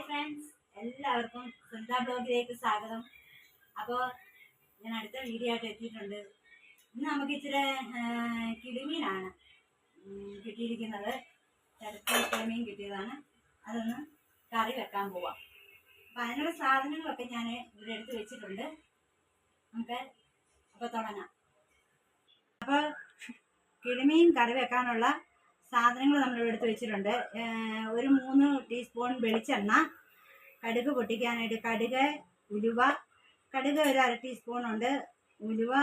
Hi friends. എല്ലാവർക്കും സുന്ദ ബ്ലോഗിലേക്ക് സ്വാഗതം. അപ്പോൾ ഞാൻ അടുത്ത വീഡിയോ ആയിട്ട് എത്തിയിട്ടുണ്ട്. ഇന്ന് നമുക്ക് ഇച്ചിരി കിളിമീനാണ് കിട്ടിയിരിക്കുന്നത്. ചരക്ക് കിളിമീൻ കിട്ടിയതാണ്. അതൊന്ന് കറി വെക്കാൻ പോവാം. അപ്പം അതിനുള്ള സാധനങ്ങളൊക്കെ ഞാൻ ഇവിടെ എടുത്ത് വെച്ചിട്ടുണ്ട്. നമുക്ക് അപ്പോൾ തുടങ്ങാം. അപ്പോൾ കിളിമീൻ കറി വെക്കാനുള്ള സാധനങ്ങൾ നമ്മൾ എടുത്ത് വെച്ചിട്ടുണ്ട്. ഒരു മൂന്ന് ടീസ്പൂൺ വെളിച്ചെണ്ണ കടുക് പൊട്ടിക്കാനായിട്ട് കടുക് ഉലുവ കടുക് ഒരു അര ടീസ്പൂൺ ഉണ്ട്. ഉലുവ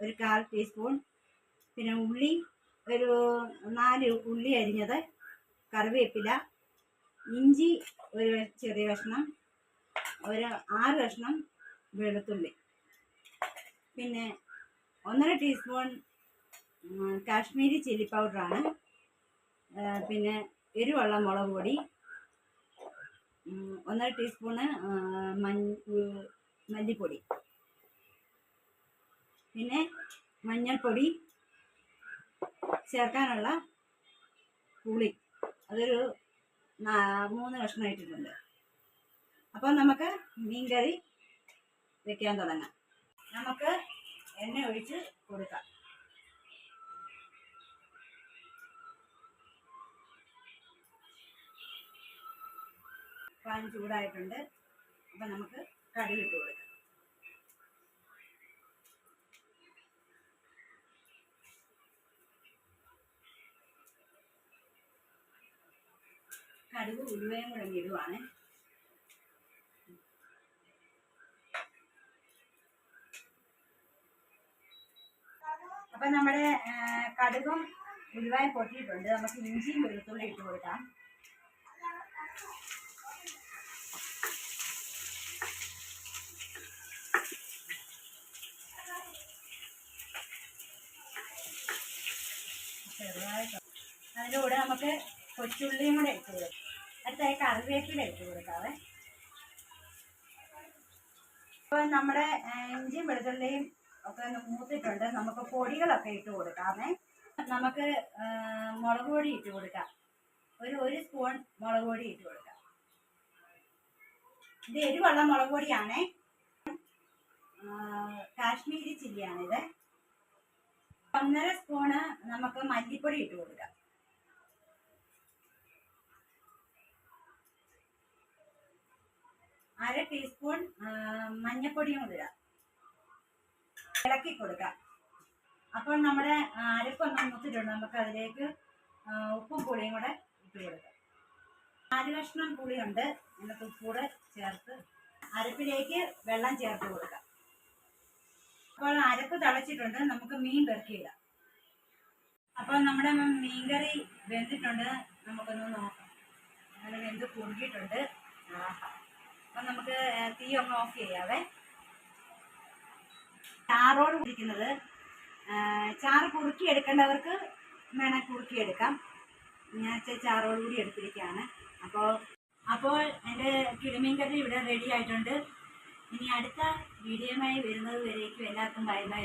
ഒരു കാൽ ടീസ്പൂൺ. പിന്നെ ഉള്ളി ഒരു നാല് ഉള്ളി അരിഞ്ഞത് കറിവേപ്പില ഇഞ്ചി ഒരു ചെറിയ കഷ്ണം ഒരു ആറ് കഷ്ണം വെളുത്തുള്ളി. പിന്നെ ഒന്നര ടീസ്പൂൺ കാശ്മീരി ചില്ലി പൗഡറാണ്. പിന്നെ എരിവുള്ള മുളക് പൊടി ഒന്നര ടീസ്പൂണ് മല്ലിപ്പൊടി. പിന്നെ മഞ്ഞൾപ്പൊടി ചേർക്കാനുള്ള പുളി. അതൊരു മൂന്ന് കഷ്ണം ഇട്ടിട്ടുണ്ട്. അപ്പം നമുക്ക് മീൻകറി വെക്കാൻ തുടങ്ങാം. നമുക്ക് എണ്ണ ഒഴിച്ച് കൊടുക്കാം. പാൻ ചൂടായിട്ടുണ്ട്. അപ്പം നമുക്ക് കറി ഇട്ട് കൊടുക്കാം. കടുക് ഉലുവയും കൂടെ ഇടുവാണ്. അപ്പം നമ്മുടെ കടുകും ഉലുവായും പൊട്ടിയിട്ടുണ്ട്. നമുക്ക് ഇഞ്ചിയും വെളുത്തുള്ളി ഇട്ട് കൊടുക്കാം. ചെറുതായിട്ട് അതിന്റെ കൂടെ നമുക്ക് കൊച്ചുള്ളിയും കൂടെ ഇട്ട് കൊടുക്കാം. അടുത്തായി കറിവേപ്പില ഇട്ട് കൊടുക്കാവേ. അപ്പോൾ നമ്മുടെ ഇഞ്ചിയും വെളുത്തുള്ളിയും ഒക്കെ മൂത്തിട്ടുണ്ട്. നമുക്ക് പൊടികളൊക്കെ ഇട്ട് കൊടുക്കാമേ നമുക്ക് മുളക് പൊടി ഇട്ട് കൊടുക്കാം. ഒരു ഒരു സ്പൂൺ മുളക് പൊടി ഇട്ട് കൊടുക്കാം. ഇത് എരിവുള്ള മുളക് പൊടിയാണേ. കാശ്മീരി ചില്ലിയാണിത്. ഒന്നര സ്പൂണ് നമുക്ക് മല്ലിപ്പൊടി ഇട്ട് കൊടുക്കാം. അര ടീസ്പൂൺ മഞ്ഞപ്പൊടിയും ഇടുക. ഇടാം ഇളക്കി കൊടുക്കാം. അപ്പോൾ നമ്മുടെ അരപ്പൊന്നും മുത്തിട്ടുണ്ട്. നമുക്ക് അതിലേക്ക് ഉപ്പും പുളിയും കൂടെ ഇട്ട് കൊടുക്കാം. നാല് കഷ്ണം പുളിയുണ്ട്. എന്നിട്ട് ഉപ്പൂടെ ചേർത്ത് അരപ്പിലേക്ക് വെള്ളം ചേർത്ത് കൊടുക്കാം. അപ്പോൾ അരപ്പ് തിളച്ചിട്ടുണ്ട്. നമുക്ക് മീൻ പെറുക്കിയിടാം അപ്പോൾ നമ്മുടെ മീൻ മീൻകറി വെന്തിട്ടുണ്ട്. നമുക്കൊന്ന് നോക്കാം. അങ്ങനെ വെന്ത് കുറുകിയിട്ടുണ്ട്. ആഹാ. അപ്പം നമുക്ക് തീ ഒന്ന് ഓഫ് ചെയ്യാവേ. ചാറോട് കുടിക്കുന്നത്. ചാറ് കുറുക്കി എടുക്കേണ്ടവർക്ക് വേണേൽ കുറുക്കി എടുക്കാം. ഞാൻ ചാറോട് കൂടി എടുത്തിരിക്കുകയാണ്. അപ്പോൾ അപ്പോൾ എന്റെ കിളിമീൻ കറി ഇവിടെ റെഡി ആയിട്ടുണ്ട്. ഇനി അടുത്ത വീഡിയോയുമായി വരുന്നത് വരേക്കും എല്ലാവർക്കും ബൈ ബൈ